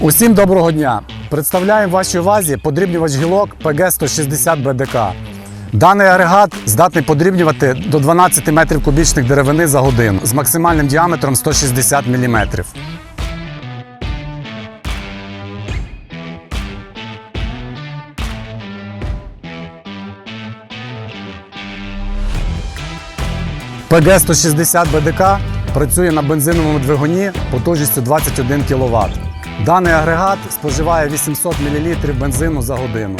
Усім доброго дня! Представляємо вашій увазі подрібнювач гілок ПГ-160 БДК. Даний агрегат здатний подрібнювати до 12 метрів кубічних деревини за годину з максимальним діаметром 160 мм. ПГ-160 БДК працює на бензиновому двигуні потужністю 21 кВт. Даний агрегат споживає 800 мл бензину за годину.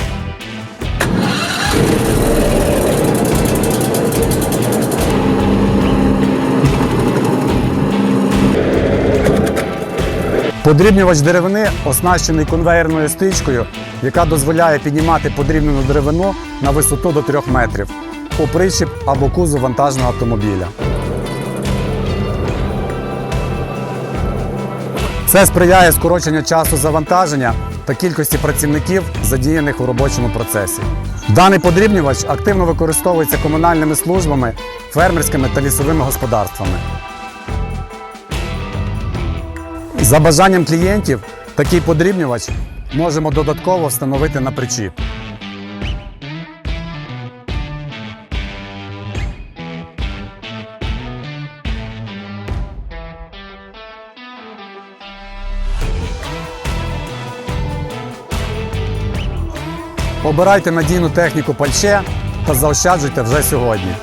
Подрібнювач деревини оснащений конвейерною стрічкою, яка дозволяє піднімати подрібнену деревину на висоту до 3 метрів у причіп або кузов вантажного автомобіля. Це сприяє скороченню часу завантаження та кількості працівників, задіяних у робочому процесі. Даний подрібнювач активно використовується комунальними службами, фермерськими та лісовими господарствами. За бажанням клієнтів такий подрібнювач можемо додатково встановити на причіп. Обирайте надійну техніку пальче та заощаджуйте вже сьогодні.